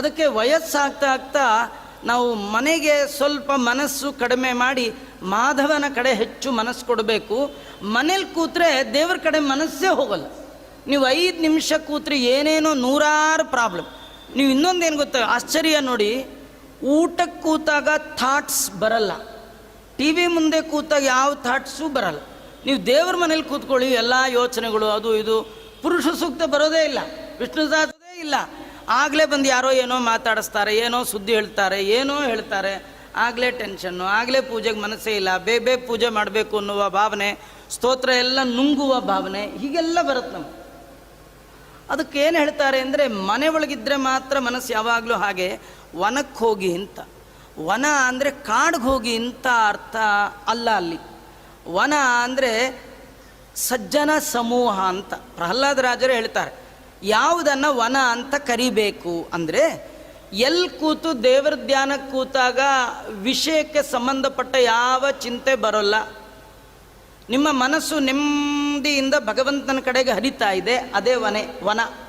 ಅದಕ್ಕೆ ವಯಸ್ಸಾಗ್ತಾ ಆಗ್ತಾ ನಾವು ಮನೆಗೆ ಸ್ವಲ್ಪ ಮನಸ್ಸು ಕಡಿಮೆ ಮಾಡಿ ಮಾಧವನ ಕಡೆ ಹೆಚ್ಚು ಮನಸ್ಸು ಕೊಡಬೇಕು. ಮನೇಲಿ ಕೂತ್ರೆ ದೇವ್ರ ಕಡೆ ಮನಸ್ಸೇ ಹೋಗಲ್ಲ. ನೀವು ಐದು ನಿಮಿಷ ಕೂತ್ರೆ ಏನೇನೋ ನೂರಾರು ಪ್ರಾಬ್ಲಮ್. ನೀವು ಇನ್ನೊಂದೇನು ಗೊತ್ತಾ? ಆಶ್ಚರ್ಯ ನೋಡಿ. ಊಟಕ್ಕೆ ಕೂತಾಗ ಥಾಟ್ಸ್ ಬರಲ್ಲ. ಟಿ ವಿ ಮುಂದೆ ಕೂತಾಗ ಯಾವ ಥಾಟ್ಸು ಬರಲ್ಲ. ನೀವು ದೇವ್ರ ಮನೇಲಿ ಕೂತ್ಕೊಳ್ಳಿ, ಎಲ್ಲ ಯೋಚನೆಗಳು, ಅದು ಇದು. ಪುರುಷ ಸೂಕ್ತ ಬರೋದೇ ಇಲ್ಲ. ವಿಷ್ಣು ಇಲ್ಲ. ಆಗಲೇ ಬಂದು ಯಾರೋ ಏನೋ ಮಾತಾಡಿಸ್ತಾರೆ, ಏನೋ ಸುದ್ದಿ ಹೇಳ್ತಾರೆ, ಏನೋ ಹೇಳ್ತಾರೆ, ಆಗಲೇ ಟೆನ್ಷನ್ನು ಆಗಲೇ ಪೂಜೆಗೆ ಮನಸ್ಸೇ ಇಲ್ಲ ಬೇಗ ಬೇಗ ಪೂಜೆ ಮಾಡಬೇಕು ಅನ್ನುವ ಭಾವನೆ, ಸ್ತೋತ್ರ ಎಲ್ಲ ನುಂಗುವ ಭಾವನೆ, ಹೀಗೆಲ್ಲ ಬರುತ್ತೆ ನಮ್ಗೆ. ಅದಕ್ಕೆ ಏನು ಹೇಳ್ತಾರೆ ಅಂದರೆ, ಮನೆ ಒಳಗಿದ್ರೆ ಮಾತ್ರ ಮನಸ್ಸು ಯಾವಾಗಲೂ ಹಾಗೆ ವನಕ್ಕೆ ಹೋಗಿ ಅಂತ ವನ ಅಂದರೆ ಕಾಡಿಗೆ ಹೋಗಿ ಅಂತ ಅರ್ಥ ಅಲ್ಲ ಅಲ್ಲಿ. ವನ ಅಂದರೆ ಸಜ್ಜನ ಸಮೂಹ ಅಂತ. ಪ್ರಹ್ಲಾದ ರಾಜರು ಹೇಳ್ತಾರೆ ಯಾವುದನ್ನು ವನ ಅಂತ ಕರಿಬೇಕು ಅಂದರೆ ಎಲ್ಲಿ ಕೂತು ದೇವರ ಧ್ಯಾನಕ್ಕೆ ಕೂತಾಗ ವಿಷಯಕ್ಕೆ ಸಂಬಂಧಪಟ್ಟ ಯಾವ ಚಿಂತೆ ಬರೋಲ್ಲ. ನಿಮ್ಮ ಮನಸ್ಸು ನೆಮ್ಮದಿಯಿಂದ ಭಗವಂತನ ಕಡೆಗೆ ಹರಿತಾ ಇದೆ, ಅದೇ ವನೆ, ವನ.